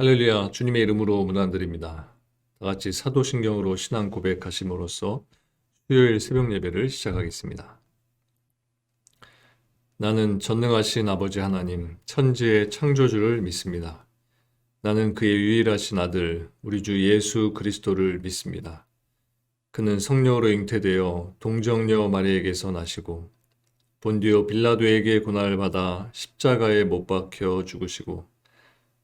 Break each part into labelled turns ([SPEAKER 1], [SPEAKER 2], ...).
[SPEAKER 1] 할렐루야, 주님의 이름으로 문안드립니다. 다 같이 사도신경으로 신앙 고백하심으로써 수요일 새벽 예배를 시작하겠습니다. 나는 전능하신 아버지 하나님, 천지의 창조주를 믿습니다. 나는 그의 유일하신 아들, 우리 주 예수 그리스도를 믿습니다. 그는 성령으로 잉태되어 동정녀 마리에게서 나시고 본디오 빌라도에게 고난을 받아 십자가에 못 박혀 죽으시고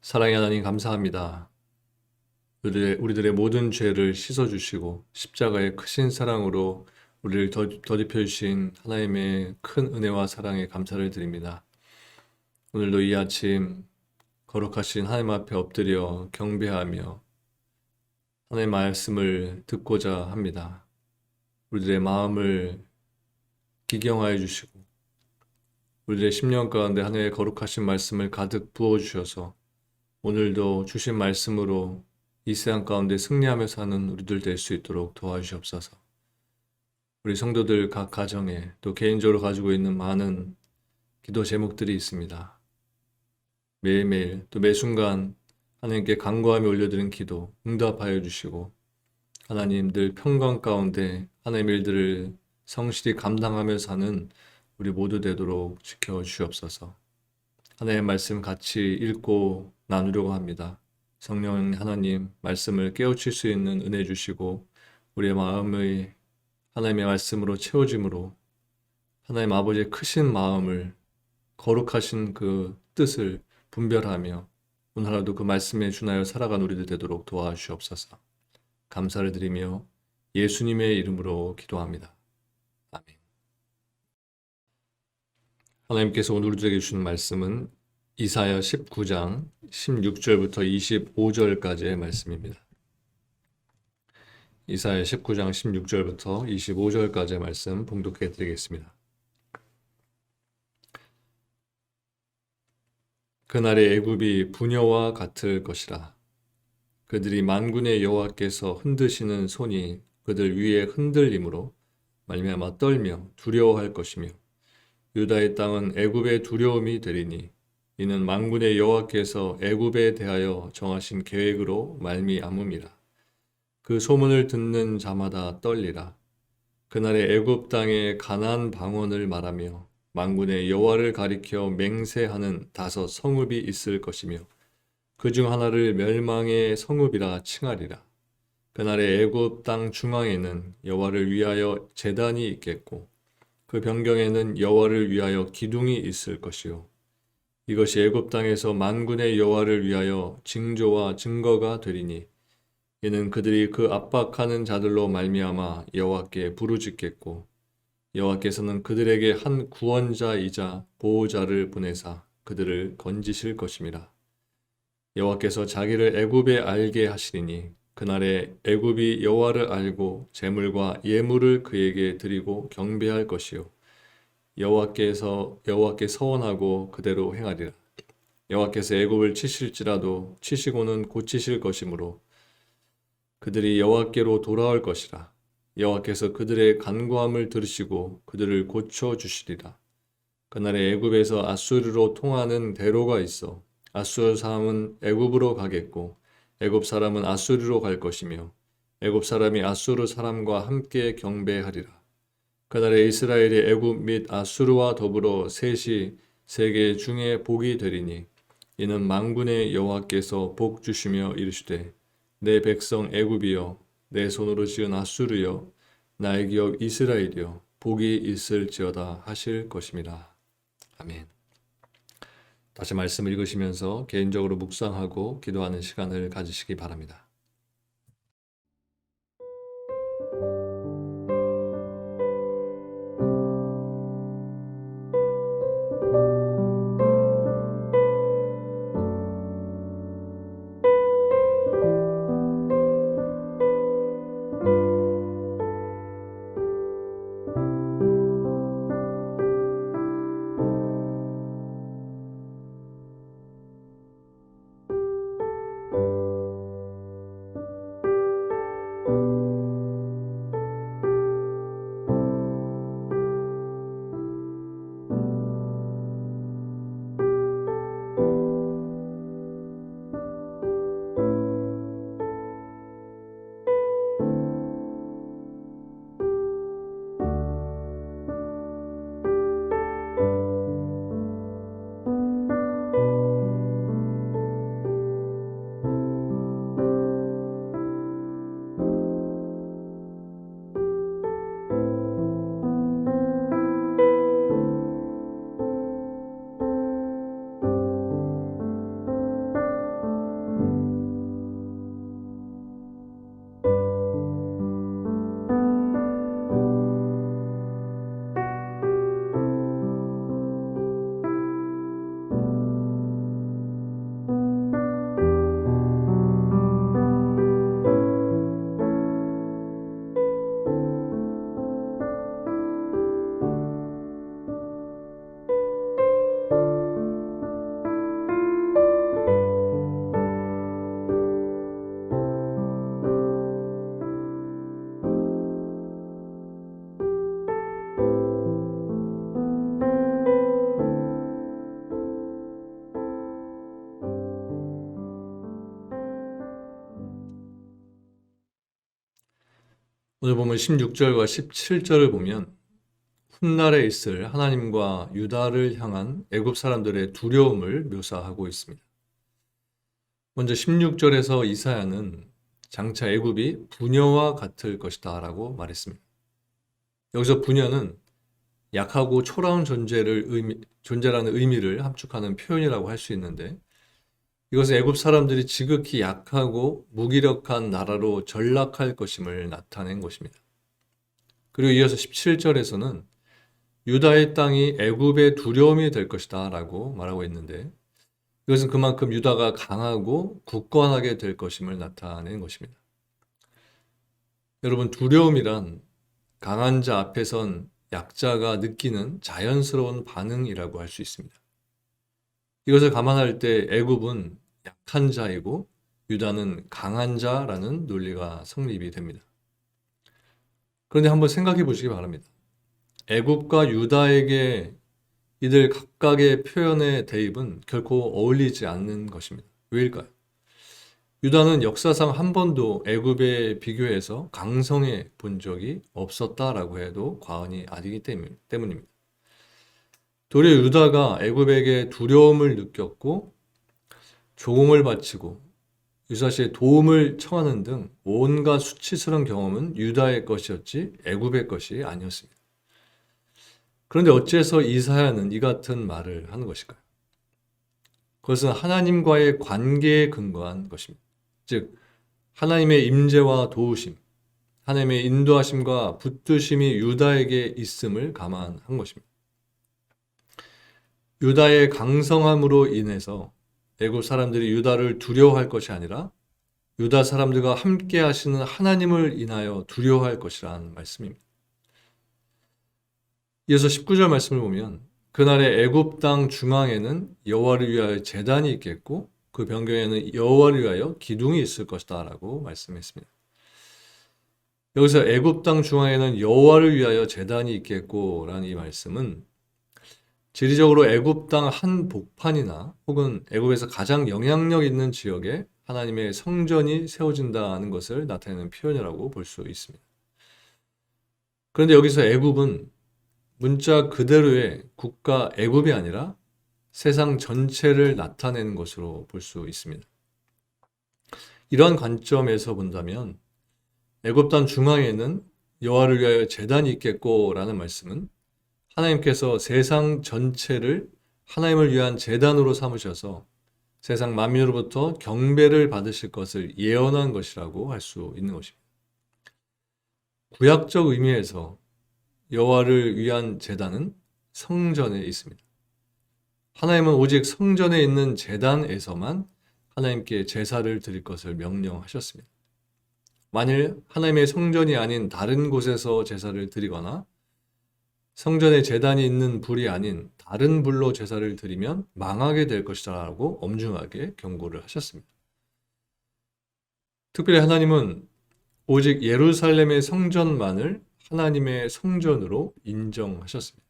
[SPEAKER 1] 사랑의 하나님 감사합니다. 우리들의, 모든 죄를 씻어주시고 십자가의 크신 사랑으로 우리를 더딥혀 주신 하나님의 큰 은혜와 사랑에 감사를 드립니다. 오늘도 이 아침 거룩하신 하나님 앞에 엎드려 경배하며 하나님의 말씀을 듣고자 합니다. 우리들의 마음을 기경하여 주시고 우리들의 심령 가운데 하나님의 거룩하신 말씀을 가득 부어 주셔서 오늘도 주신 말씀으로 이 세상 가운데 승리하며 사는 우리들 될 수 있도록 도와주시옵소서. 우리 성도들 각 가정에 또 개인적으로 가지고 있는 많은 기도 제목들이 있습니다. 매일매일 또 매 순간 하나님께 간구하며 올려드린 기도 응답하여 주시고 하나님 들 평강 가운데 하나님의 일들을 성실히 감당하며 사는 우리 모두 되도록 지켜 주시옵소서. 하나님의 말씀 같이 읽고 나누려고 합니다. 성령 하나님 말씀을 깨우칠 수 있는 은혜 주시고 우리의 마음의 하나님의 말씀으로 채워짐으로 하나님 아버지의 크신 마음을 거룩하신 그 뜻을 분별하며 오늘 하루도 그 말씀에 준하여 살아간 우리들 되도록 도와주시옵소서. 감사를 드리며 예수님의 이름으로 기도합니다. 아멘. 하나님께서 오늘 우리에게 주신 말씀은 이사야 19장 16절부터 25절까지의 말씀입니다. 이사야 19장 16절부터 25절까지의 말씀 봉독해 드리겠습니다. 그날의 애굽이 부녀와 같을 것이라. 그들이 만군의 여호와께서 흔드시는 손이 그들 위에 흔들림으로 말미암아 떨며 두려워할 것이며 유다의 땅은 애굽의 두려움이 되리니 이는 만군의 여호와께서 애굽에 대하여 정하신 계획으로 말미암음이라. 그 소문을 듣는 자마다 떨리라. 그날의 애굽 땅의 가난 방언을 말하며 만군의 여호와를 가리켜 맹세하는 다섯 성읍이 있을 것이며 그 중 하나를 멸망의 성읍이라 칭하리라. 그날의 애굽 땅 중앙에는 여호와를 위하여 제단이 있겠고 그 변경에는 여호와를 위하여 기둥이 있을 것이요 이것이 애굽 땅에서 만군의 여호와를 위하여 징조와 증거가 되리니 이는 그들이 그 압박하는 자들로 말미암아 여호와께 부르짖겠고 여호와께서는 그들에게 한 구원자이자 보호자를 보내사 그들을 건지실 것임이라 여호와께서 자기를 애굽에 알게 하시리니 그날에 애굽이 여호와를 알고 재물과 예물을 그에게 드리고 경배할 것이요 여호와께서 여호와께 서원하고 그대로 행하리라. 여호와께서 애굽을 치실지라도 치시고는 고치실 것이므로 그들이 여호와께로 돌아올 것이라. 여호와께서 그들의 간구함을 들으시고 그들을 고쳐 주시리라. 그날에 애굽에서 아수르로 통하는 대로가 있어 아수르 사람은 애굽으로 가겠고 애굽 사람은 아수르로 갈 것이며 애굽 사람이 아수르 사람과 함께 경배하리라. 그날에 이스라엘이 애굽 및 아수르와 더불어 셋이 세계 중에 복이 되리니 이는 망군의 여호와께서 복 주시며 이르시되 내 백성 애굽이여 내 손으로 지은 아수르여 나의 기업 이스라엘이여 복이 있을지어다 하실 것입니다. 아멘. 다시 말씀 읽으시면서 개인적으로 묵상하고 기도하는 시간을 가지시기 바랍니다. 오늘 보면 16절과 17절을 보면 훗날에 있을 하나님과 유다를 향한 애굽 사람들의 두려움을 묘사하고 있습니다. 먼저 16절에서 이사야는 장차 애굽이 부녀와 같을 것이다라고 말했습니다. 여기서 부녀는 약하고 초라한 존재를 의미, 존재라는 의미를 함축하는 표현이라고 할 수 있는데 이것은 애굽 사람들이 지극히 약하고 무기력한 나라로 전락할 것임을 나타낸 것입니다. 그리고 이어서 17절에서는 유다의 땅이 애굽의 두려움이 될 것이다 라고 말하고 있는데 이것은 그만큼 유다가 강하고 굳건하게 될 것임을 나타낸 것입니다. 여러분 두려움이란 강한 자 앞에선 약자가 느끼는 자연스러운 반응이라고 할 수 있습니다. 이것을 감안할 때 애굽은 약한 자이고 유다는 강한 자라는 논리가 성립이 됩니다. 그런데 한번 생각해 보시기 바랍니다. 애굽과 유다에게 이들 각각의 표현의 대입은 결코 어울리지 않는 것입니다. 왜일까요? 유다는 역사상 한 번도 애굽에 비교해서 강성해 본 적이 없었다라고 해도 과언이 아니기 때문입니다. 도리어 유다가 애굽에게 두려움을 느꼈고 조공을 바치고 유사시에 도움을 청하는 등 온갖 수치스러운 경험은 유다의 것이었지 애굽의 것이 아니었습니다. 그런데 어째서 이사야는 이 같은 말을 하는 것일까요? 그것은 하나님과의 관계에 근거한 것입니다. 즉 하나님의 임재와 도우심, 하나님의 인도하심과 붙드심이 유다에게 있음을 감안한 것입니다. 유다의 강성함으로 인해서 애굽 사람들이 유다를 두려워할 것이 아니라 유다 사람들과 함께 하시는 하나님을 인하여 두려워할 것이라는 말씀입니다. 이어서 19절 말씀을 보면 그날의 애굽 땅 중앙에는 여호와를 위하여 제단이 있겠고 그 변경에는 여호와를 위하여 기둥이 있을 것이다라고 말씀했습니다. 여기서 애굽 땅 중앙에는 여호와를 위하여 제단이 있겠고라는 이 말씀은 지리적으로 애굽 땅 한 복판이나 혹은 애굽에서 가장 영향력 있는 지역에 하나님의 성전이 세워진다는 것을 나타내는 표현이라고 볼 수 있습니다. 그런데 여기서 애굽은 문자 그대로의 국가 애굽이 아니라 세상 전체를 나타내는 것으로 볼 수 있습니다. 이러한 관점에서 본다면 애굽 땅 중앙에는 여호와를 위하여 제단이 있겠고라는 말씀은 하나님께서 세상 전체를 하나님을 위한 제단으로 삼으셔서 세상 만민으로부터 경배를 받으실 것을 예언한 것이라고 할 수 있는 것입니다. 구약적 의미에서 여호와를 위한 제단은 성전에 있습니다. 하나님은 오직 성전에 있는 제단에서만 하나님께 제사를 드릴 것을 명령하셨습니다. 만일 하나님의 성전이 아닌 다른 곳에서 제사를 드리거나 성전에 제단이 있는 불이 아닌 다른 불로 제사를 드리면 망하게 될 것이라고 엄중하게 경고를 하셨습니다. 특별히 하나님은 오직 예루살렘의 성전만을 하나님의 성전으로 인정하셨습니다.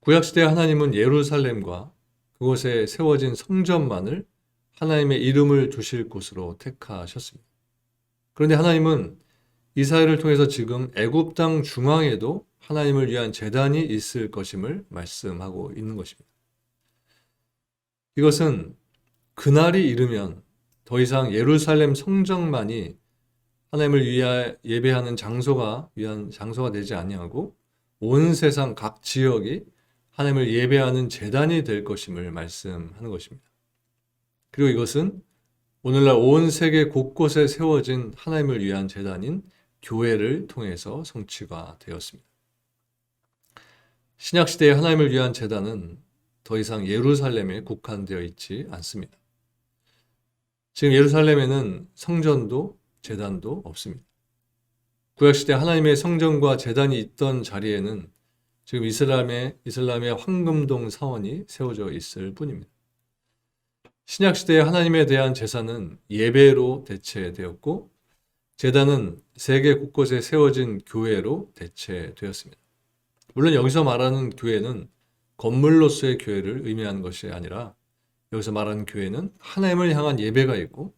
[SPEAKER 1] 구약시대 하나님은 예루살렘과 그곳에 세워진 성전만을 하나님의 이름을 두실 곳으로 택하셨습니다. 그런데 하나님은 이사야를 통해서 지금 애굽 땅 중앙에도 하나님을 위한 재단이 있을 것임을 말씀하고 있는 것입니다. 이것은 그날이 이르면 더 이상 예루살렘 성전만이 하나님을 위하 예배하는 장소가 위한 장소가 되지 아니하고 온 세상 각 지역이 하나님을 예배하는 재단이 될 것임을 말씀하는 것입니다. 그리고 이것은 오늘날 온 세계 곳곳에 세워진 하나님을 위한 재단인 교회를 통해서 성취가 되었습니다. 신약 시대의 하나님을 위한 재단은 더 이상 예루살렘에 국한되어 있지 않습니다. 지금 예루살렘에는 성전도 재단도 없습니다. 구약시대 하나님의 성전과 재단이 있던 자리에는 지금 이슬람의, 이슬람의 황금동 사원이 세워져 있을 뿐입니다. 신약시대의 하나님에 대한 제사는 예배로 대체되었고, 재단은 세계 곳곳에 세워진 교회로 대체되었습니다. 물론 여기서 말하는 교회는 건물로서의 교회를 의미하는 것이 아니라 여기서 말하는 교회는 하나님을 향한 예배가 있고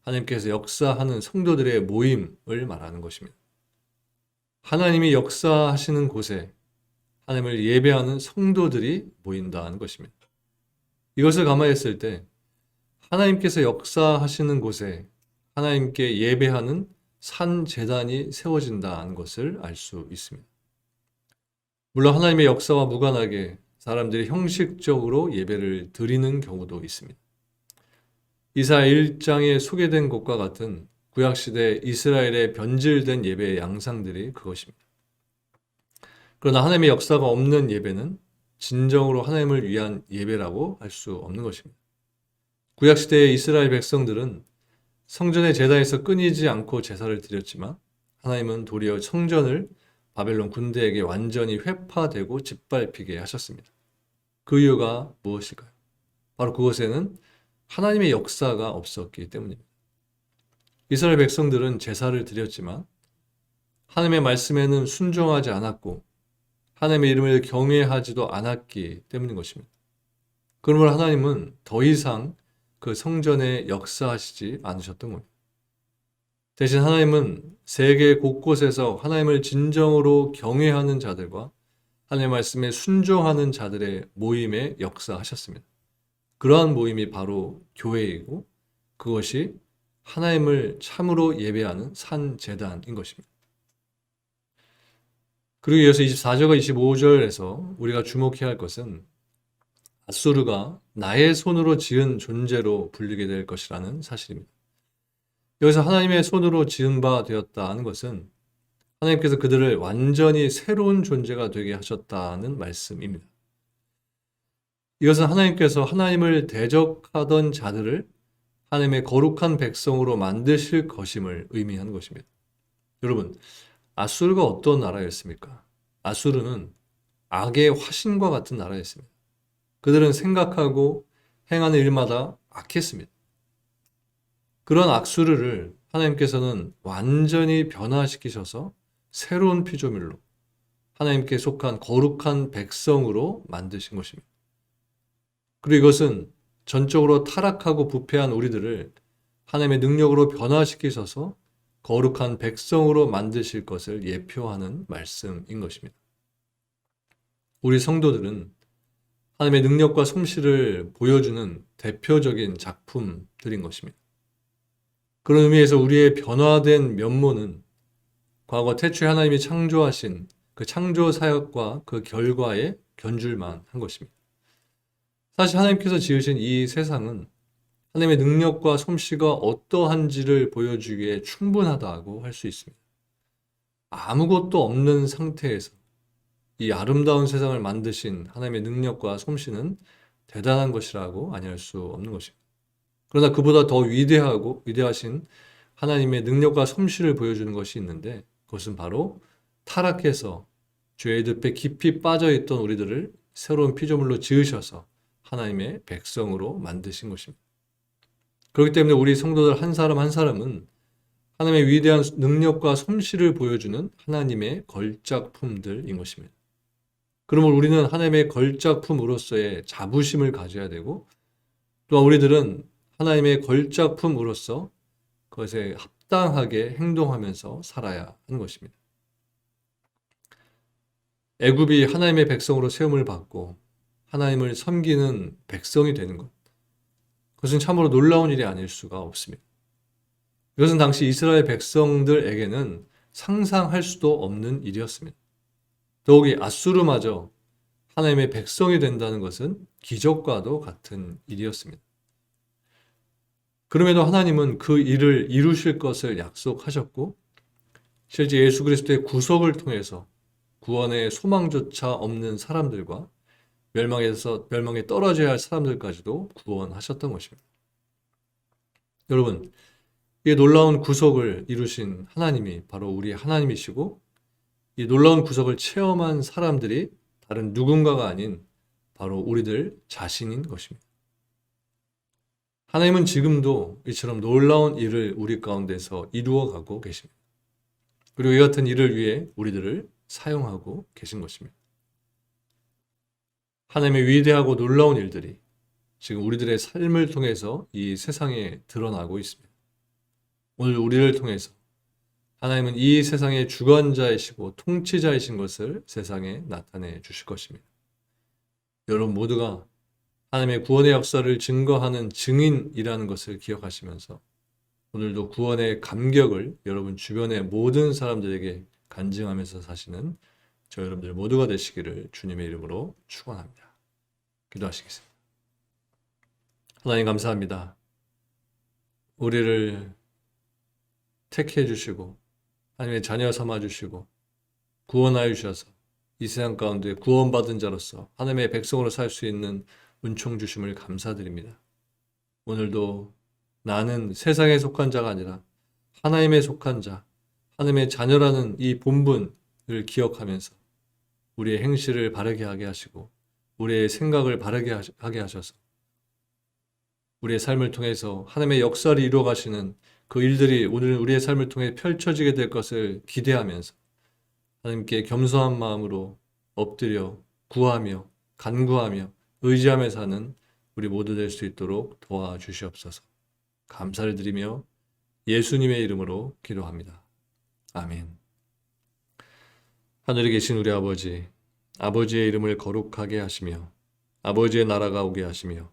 [SPEAKER 1] 하나님께서 역사하는 성도들의 모임을 말하는 것입니다. 하나님이 역사하시는 곳에 하나님을 예배하는 성도들이 모인다는 것입니다. 이것을 감안했을 때 하나님께서 역사하시는 곳에 하나님께 예배하는 산 재단이 세워진다는 것을 알 수 있습니다. 물론 하나님의 역사와 무관하게 사람들이 형식적으로 예배를 드리는 경우도 있습니다. 이사 1장에 소개된 것과 같은 구약시대 이스라엘의 변질된 예배의 양상들이 그것입니다. 그러나 하나님의 역사가 없는 예배는 진정으로 하나님을 위한 예배라고 할 수 없는 것입니다. 구약시대의 이스라엘 백성들은 성전의 제단에서 끊이지 않고 제사를 드렸지만 하나님은 도리어 성전을 바벨론 군대에게 완전히 회파되고 짓밟히게 하셨습니다. 그 이유가 무엇일까요? 바로 그것에는 하나님의 역사가 없었기 때문입니다. 이스라엘 백성들은 제사를 드렸지만 하나님의 말씀에는 순종하지 않았고 하나님의 이름을 경외하지도 않았기 때문인 것입니다. 그러므로 하나님은 더 이상 그 성전에 역사하시지 않으셨던 겁니다. 대신 하나님은 세계 곳곳에서 하나님을 진정으로 경외하는 자들과 하나님의 말씀에 순종하는 자들의 모임에 역사하셨습니다. 그러한 모임이 바로 교회이고 그것이 하나님을 참으로 예배하는 산 재단인 것입니다. 그리고 이어서 24절과 25절에서 우리가 주목해야 할 것은 아수르가 나의 손으로 지은 존재로 불리게 될 것이라는 사실입니다. 여기서 하나님의 손으로 지은 바 되었다는 것은 하나님께서 그들을 완전히 새로운 존재가 되게 하셨다는 말씀입니다. 이것은 하나님께서 하나님을 대적하던 자들을 하나님의 거룩한 백성으로 만드실 것임을 의미하는 것입니다. 여러분, 아수르가 어떤 나라였습니까? 아수르는 악의 화신과 같은 나라였습니다. 그들은 생각하고 행하는 일마다 악했습니다. 그런 악수르를 하나님께서는 완전히 변화시키셔서 새로운 피조물로 하나님께 속한 거룩한 백성으로 만드신 것입니다. 그리고 이것은 전적으로 타락하고 부패한 우리들을 하나님의 능력으로 변화시키셔서 거룩한 백성으로 만드실 것을 예표하는 말씀인 것입니다. 우리 성도들은 하나님의 능력과 솜씨를 보여주는 대표적인 작품들인 것입니다. 그런 의미에서 우리의 변화된 면모는 과거 태초에 하나님이 창조하신 그 창조 사역과 그 결과에 견줄만 한 것입니다. 사실 하나님께서 지으신 이 세상은 하나님의 능력과 솜씨가 어떠한지를 보여주기에 충분하다고 할 수 있습니다. 아무것도 없는 상태에서 이 아름다운 세상을 만드신 하나님의 능력과 솜씨는 대단한 것이라고 아니할 수 없는 것입니다. 그러나 그보다 더 위대하고 위대하신 하나님의 능력과 솜씨를 보여주는 것이 있는데 그것은 바로 타락해서 죄의 늪에 깊이 빠져 있던 우리들을 새로운 피조물로 지으셔서 하나님의 백성으로 만드신 것입니다. 그렇기 때문에 우리 성도들 한 사람 한 사람은 하나님의 위대한 능력과 솜씨를 보여주는 하나님의 걸작품들인 것입니다. 그러므로 우리는 하나님의 걸작품으로서의 자부심을 가져야 되고 또한 우리들은 하나님의 걸작품으로서 그것에 합당하게 행동하면서 살아야 하는 것입니다. 애굽이 하나님의 백성으로 세움을 받고 하나님을 섬기는 백성이 되는 것. 그것은 참으로 놀라운 일이 아닐 수가 없습니다. 이것은 당시 이스라엘 백성들에게는 상상할 수도 없는 일이었습니다. 더욱이 아수르마저 하나님의 백성이 된다는 것은 기적과도 같은 일이었습니다. 그럼에도 하나님은 그 일을 이루실 것을 약속하셨고 실제 예수 그리스도의 구속을 통해서 구원의 소망조차 없는 사람들과 멸망에서 멸망에 떨어져야 할 사람들까지도 구원하셨던 것입니다. 여러분, 이 놀라운 구속을 이루신 하나님이 바로 우리 하나님이시고 이 놀라운 구속을 체험한 사람들이 다른 누군가가 아닌 바로 우리들 자신인 것입니다. 하나님은 지금도 이처럼 놀라운 일을 우리 가운데서 이루어가고 계십니다. 그리고 이 같은 일을 위해 우리들을 사용하고 계신 것입니다. 하나님의 위대하고 놀라운 일들이 지금 우리들의 삶을 통해서 이 세상에 드러나고 있습니다. 오늘 우리를 통해서 하나님은 이 세상의 주관자이시고 통치자이신 것을 세상에 나타내 주실 것입니다. 여러분 모두가 하나님의 구원의 역사를 증거하는 증인이라는 것을 기억하시면서 오늘도 구원의 감격을 여러분 주변의 모든 사람들에게 간증하면서 사시는 저 여러분들 모두가 되시기를 주님의 이름으로 축원합니다. 기도하시겠습니다. 하나님 감사합니다. 우리를 택해 주시고 하나님의 자녀 삼아 주시고 구원하여 주셔서 이 세상 가운데 구원받은 자로서 하나님의 백성으로 살 수 있는 은총 주심을 감사드립니다. 오늘도 나는 세상에 속한 자가 아니라 하나님에 속한 자, 하나님의 자녀라는 이 본분을 기억하면서 우리의 행실을 바르게 하게 하시고 우리의 생각을 바르게 하게 하셔서 우리의 삶을 통해서 하나님의 역사를 이루어 가시는 그 일들이 오늘 우리의 삶을 통해 펼쳐지게 될 것을 기대하면서 하나님께 겸손한 마음으로 엎드려 구하며 간구하며 의지하며 사는 우리 모두 될 수 있도록 도와주시옵소서. 감사를 드리며 예수님의 이름으로 기도합니다. 아멘. 하늘에 계신 우리 아버지, 아버지의 이름을 거룩하게 하시며 아버지의 나라가 오게 하시며